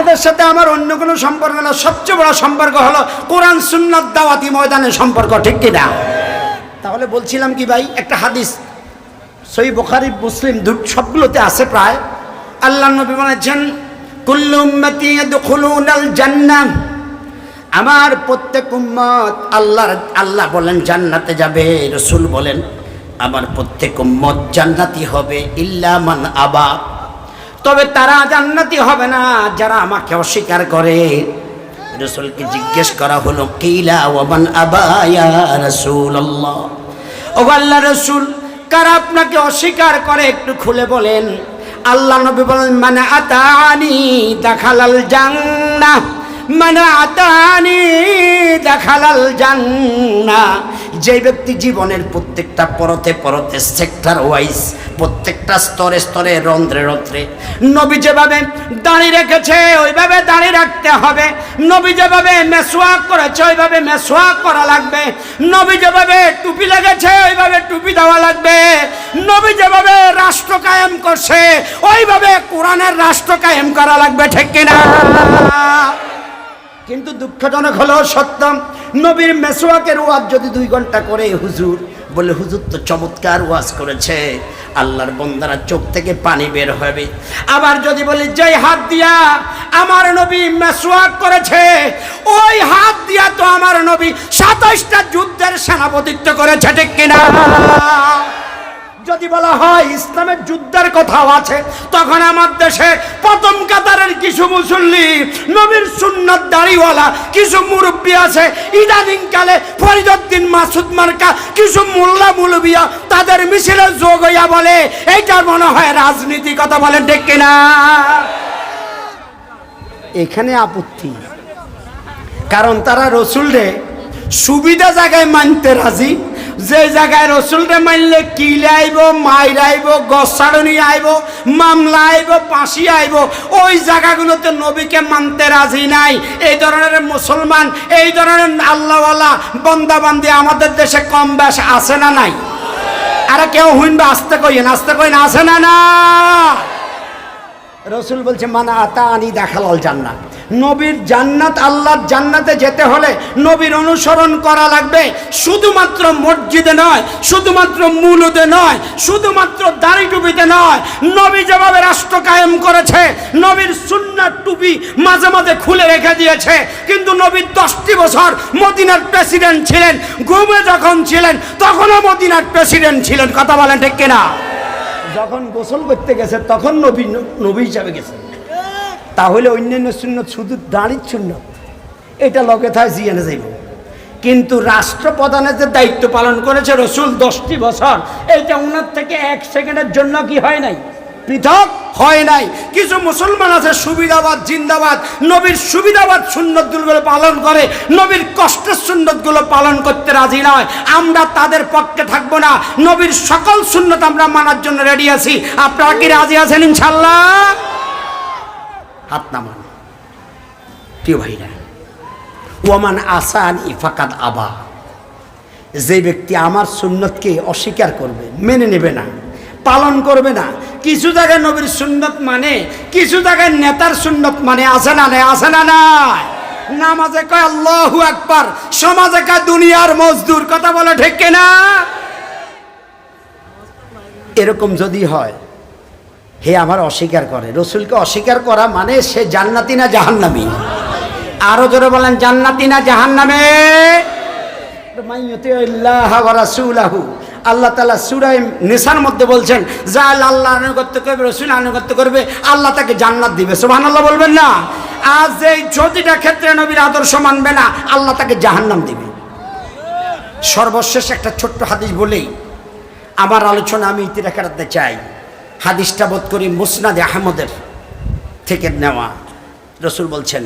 আপনাদের সাথে আমার অন্য কোনো সম্পর্ক না। সবচেয়ে বড় সম্পর্ক হলো কোরআন, সুন্নাত, দাওয়াতি ময়দানের সম্পর্ক, ঠিক কিনা তাহলে বলছিলাম কি ভাই, একটা হাদিস। সই বুখারি, মুসলিম সবগুলোতে আছে প্রায়। আল্লাহ নবী বলেছেন আমার প্রত্যেক উম্মত আল্লাহর, আল্লাহ বলেন, জান্নাতে যাবে। রসুল বলেন, আমার প্রত্যেক উম্মত জান্নাতি হবে ইল্লা মান আবা। তবে তারা জান্নাতি হবে না, যারা আমাকে অস্বীকার করে। রসুলকে জিজ্ঞেস করা হলো, কিলা ওমান আবা রসুল ও আল্লাহ রসুল, কারা আপনাকে অস্বীকার করে একটু খুলে বলেন। আল্লাহ নবী বলেন মানে আতানি দেখালাল জান্নাহ। মানে আতানি দেখালাল জান্না যে ব্যক্তি জীবনের প্রত্যেকটা পরতে পরতে সেক্টর ওয়াইজ প্রত্যেকটা স্তরে স্তরে, রন্ধ্রে রন্ধ্রে, নবী যেভাবে দাঁড়িয়ে রেখেছে, ওইভাবে দাঁড়িয়ে রাখতে হবে। নবী যেভাবে মেসোয়াক করেছে, ওইভাবে মেসোয়াক করা লাগবে। নবী যেভাবে টুপি লেগেছে, ওইভাবে টুপি দেওয়া লাগবে। নবী যেভাবে রাষ্ট্র কায়েম করছে, ওইভাবে কোরআনের রাষ্ট্র কায়েম করা লাগবে, ঠিক কিনা? কিন্তু দুঃখজনক হলো সত্য নবীর মেসোয়াকের ওয়াজ যদি দুই ঘণ্টা করে, হুজুর বলে হুজুর তো চমৎকার ওয়াজ করেছে, আল্লাহর বন্দারা চোখ থেকে পানি বের হবে। আবার যদি বলি, যেই হাত দিয়া আমার নবী মেসোয়াক করেছে, ওই হাত দিয়া তো আমার নবী সাতাইশটা যুদ্ধের সেনাপতিত্ব করেছে, ঠিক কিনা? যদি বলা হয় ইসলামের যুদ্ধের কথাও আছে, তখন আমার দেশে প্রথম কাতারের কিছু মুসল্লি, নবীর সুন্নত দাড়িওয়ালা, কিছু মুরব্বী আছে ইদানিং কালে ফরিদুদ্দিন মাসুদ মার্কা, কিছু মোল্লা মুলবিয়া, তাদের মিছিলে যোগ হইয়া বলে, এইটার মনে হয় রাজনীতি কথা বলেন ঠিক কিনা? এখানে আপত্তি। কারণ তারা রসুলরে সুবিধা জায়গায় মানতে রাজি যে জায়গায় রসুলরে মানলে কিলে আইব, মাইর আইব, গসাড়নি আইব, মামলা আইব পাশি আইব, ওই জায়গাগুলোতে নবীকে মানতে রাজি নাই। এই ধরনের মুসলমান, এই ধরনের আল্লাহওয়ালা বন্দাবান্দি আমাদের দেশে কম বেশ আছে না নাই? আরে কেউ হুইনবা আসতে কইন আসতে কইন আছে না না রসুল বলছে, মানা আতা আনি দেখালাল জান্নাত নবীর জান্নাত, আল্লাহর জান্নাতে যেতে হলে নবীর অনুসরণ করা লাগবে। শুধুমাত্র মসজিদে নয়, শুধুমাত্র মূলদে নয়, শুধুমাত্র দাড়ি টুপিতে নয়। নবী যেভাবে রাষ্ট্র কায়েম করেছে, নবীর সুন্নার টুপি মাঝে মাঝে খুলে রেখে দিয়েছে। কিন্তু নবীর দশটি বছর মদিনার প্রেসিডেন্ট ছিলেন, ঘুমে যখন ছিলেন, তখনও মদিনার প্রেসিডেন্ট ছিলেন। কথা বলেন ঠিক কিনা? যখন গোসল করতে গেছে, তখন নবী নবী হিসাবে গেছে। তাহলে অন্যান্য সুন্নত শুধু দাঁড়ির সুন্নত। এটা লগে থাকে জিয়ানে যাইব। কিন্তু রাষ্ট্রপ্রধানের যে দায়িত্ব পালন করেছে রসুল দশটি বছর, এইটা ওনার থেকে এক সেকেন্ডের জন্য কি হয় নাই? পৃথক হয় নাই। কিছু মুসলমান আছে সুবিধাবাদ, জিন্দাবাদ, নবীর সুবিধাবাদ সুন্নতগুলো পালন করে, নবীর কষ্টের সুন্নতগুলো পালন করতে রাজি নয়। আমরা তাদের পক্ষে থাকব না। নবীর সকল সুন্নত আমরা মানার জন্য রেডি আছি। আপনারা কি রাজি আছেন ইনশাল্লাহ? হাত নামান। প্রিয় ভাইরা ওমান আসান ইফাকাত আবা। যে ব্যক্তি আমার সুন্নতকে অস্বীকার করবে, মেনে নেবে না, পালন করবে না, কিছু জায়গায় নবীর সুন্নত মানে কিছু জায়গায় নেতার সুন্নত মানে আছে না নাই, আছে না নাই। নামাজে কয় আল্লাহু আকবার, সমাজে কয় দুনিয়ার মজদুর, কথা বলে ঠিক না এরকম যদি হয় হে আমার অস্বীকার করে। রসুলকে অস্বীকার করা মানে সে জান্নাতি না জাহান্নামি? আরও জোরে বলেন, জান্নাতি না জাহান্নামে? আল্লাহ তালা সুরাই নিসার মধ্যে বলছেন, যা আল্লাহ আনুগত্য করবে রসুল আনুগত্য করবে, আল্লাহ তাকে জান্নাত দিবে। সোহান আল্লাহ বলবেন না? আজ এই প্রতিটা ক্ষেত্রে নবীর আদর্শ মানবে না, আল্লাহ তাকে জাহান্নাম দিবে। সর্বশেষ একটা ছোট্ট হাদিস বলেই আমার আলোচনা আমি ইতিরা কাটাতে চাই। হাদিসটা বোধ করি মুসনাদে আহমদের থেকে নেওয়া। রসুল বলছেন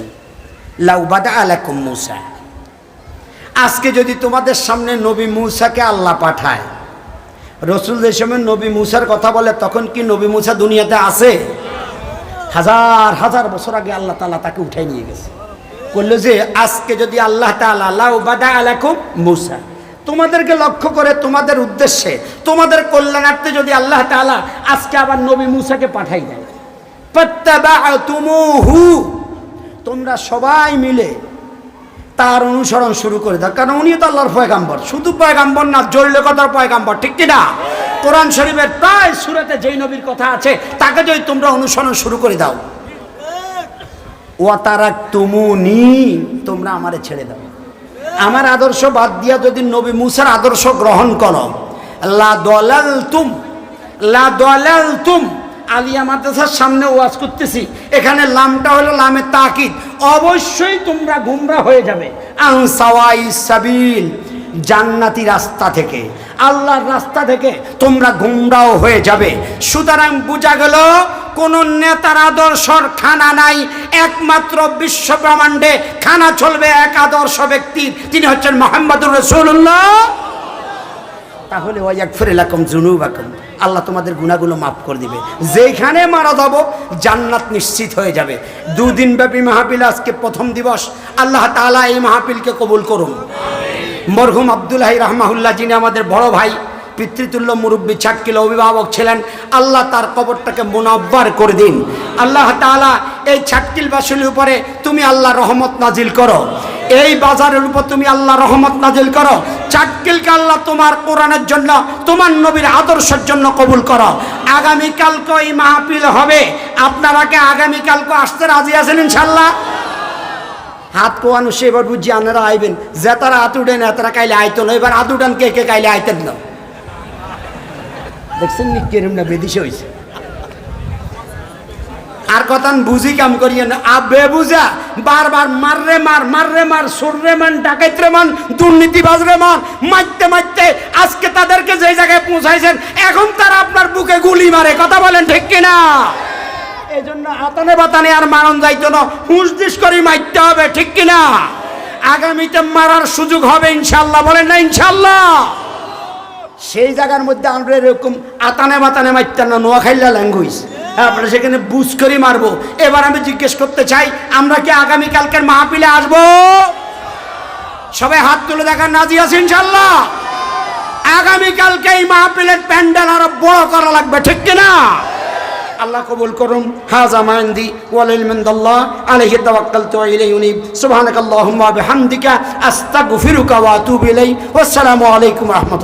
লাউবাদা আলাকুম মুসা। আজকে যদি তোমাদের সামনে নবী মুসাকে আল্লাহ পাঠায়, রসুল যে সময় নবী মুসার কথা বলে, তখন কি নবী মুসা দুনিয়াতে আছে? হাজার হাজার বছর আগে আল্লাহ তালা তাকে উঠাই নিয়ে গেছে। বলল যে, আজকে যদি আল্লাহ তালা লাউবাদা আলাকুম মুসা। তোমাদেরকে লক্ষ্য করে তোমাদের উদ্দেশ্যে, তোমাদের কল্যাণার্থে যদি আল্লাহ তাআলা আজকে আবার নবী মুসাকে পাঠাই দেয়। ফাত্তাবা'তুমুহু তোমরা সবাই মিলে তার অনুসরণ শুরু করে দাও। কারণ উনি তো আল্লাহর পয়গাম্বর। শুধু পয়গাম্বর না জৈলকতার পয়গাম্বর, ঠিক কিনা? কোরআন শরীফের প্রায় সুরাতে যেই নবীর কথা আছে, তাকে যদি তোমরা অনুসরণ শুরু করে দাও। ও তারা তুমুনি তোমরা আমারে ছেড়ে দাও। আমার আদর্শ বাদ দিয়া যদি নবী মুসার আদর্শ গ্রহণ করো। লা দলাল লা দলাল আলিয়া মাদ্রাসার সামনে ওয়াজ করতেছি। এখানে লামটা হলো লামে তাকিদ। অবশ্যই তোমরা গুমরা হয়ে যাবে। আনসাওয়াই সাবিল। জান্নাতি রাস্তা থেকে, আল্লাহর রাস্তা থেকে তোমরা গুমরাও হয়ে যাবে। সুতরাং বোঝা গেল, কোন নেতার আদর্শর খানা নাই, একমাত্র বিশ্ব ব্রহ্মাণ্ডে খানা চলবে এক আদর্শ ব্যক্তির তিনি হচ্ছেন মোহাম্মদুর রসুল্লাহ তাহলে ওই এক ফের এলাকম জুনুবাকম আল্লাহ তোমাদের গুণাগুলো মাফ করে দিবে। যেখানে মারা যাব, জান্নাত নিশ্চিত হয়ে যাবে। দুদিন ব্যাপী মাহফিল আজকে প্রথম দিবস, আল্লাহ তাআলা এই মাহফিলকে কবুল করুন। মরহুম আব্দুল্লাহ রহমাহুল্লাহ, যিনি আমাদের বড় ভাই, পিতৃতুল্য মুরব্বী ছাক্কিল অভিভাবক ছিলেন, আল্লাহ তার কবরটাকে মুনাব্বার করে দিন। আল্লাহ তাআলা এই ছাটকিল বাসুলির উপরে তুমি আল্লাহ রহমত নাজিল করো। এই বাজারের উপর তুমি আল্লাহ রহমত নাজিল করো। চাটকিলকে আল্লাহ তোমার কোরআনের জন্য, তোমার নবীর আদর্শের জন্য কবুল করো। আগামীকালকে এই মাহফিল হবে? আপনারা কে আগামীকালকে আসতে রাজি আছেন ইনশাল্লাহ হাত কোয়ানো সে এবার বুঝছি আইবেন। যে তারা হাত উঠেন এতারা কাইলে আইতো না। এবার হাত উঠান কে কে কাইলে আইতেন না। দেখছেন নি কেরম না বেদিসে হয়েছে আর কথা বুঝি কাম করিয়ে না। আবে বুঝা, বারবার মাররে মার মাররে মার সররে মান ডাকাইতরে মান, দুর্নীতিবাজ রে মান মারতে মারতে আজকে তাদেরকে যে জায়গায় পৌঁছাইছেন, এখন তারা আপনার বুকে গুলি মারে। কথা বলেন ঠিক কিনা? আতানে বাতানে আর মারণ যাইতো না। করে হবে, ঠিক কিনা? আগামীতে মারার সুযোগ হবে ইনশাল্লাহ, বলেন না ইনশাল্লাহ? সেই জায়গার মধ্যে আমরা এরকম আতানে বাতানে না নোয়াখাইলা ল্যাঙ্গুয়েজ। সেখানে বুঝ করে মারবো। এবার আমি জিজ্ঞেস করতে চাই, আমরা কি আগামীকালকের মাহফিলে আসব? সবাই হাত তুলে দেখার নাজি আছে ইনশাল্লাহ? আগামীকালকে এই মাহফিলের প্যান্ডেল আরও বড় করা লাগবে, ঠিক কিনা? আল্লাহ কবুল করুন। হাজা মাইন্দি ওয়ালিল মিন্দাল্লাহ আলাইহি তাওয়াক্কালতু ওয়া ইলাইহি উনীব। সুবহানাকাল্লাহুম্মা বিহামদিকা, আস্তাগফিরুকা ওয়া ওয়াসসালামু আলাইকুম রাহমাতুল্লাহ।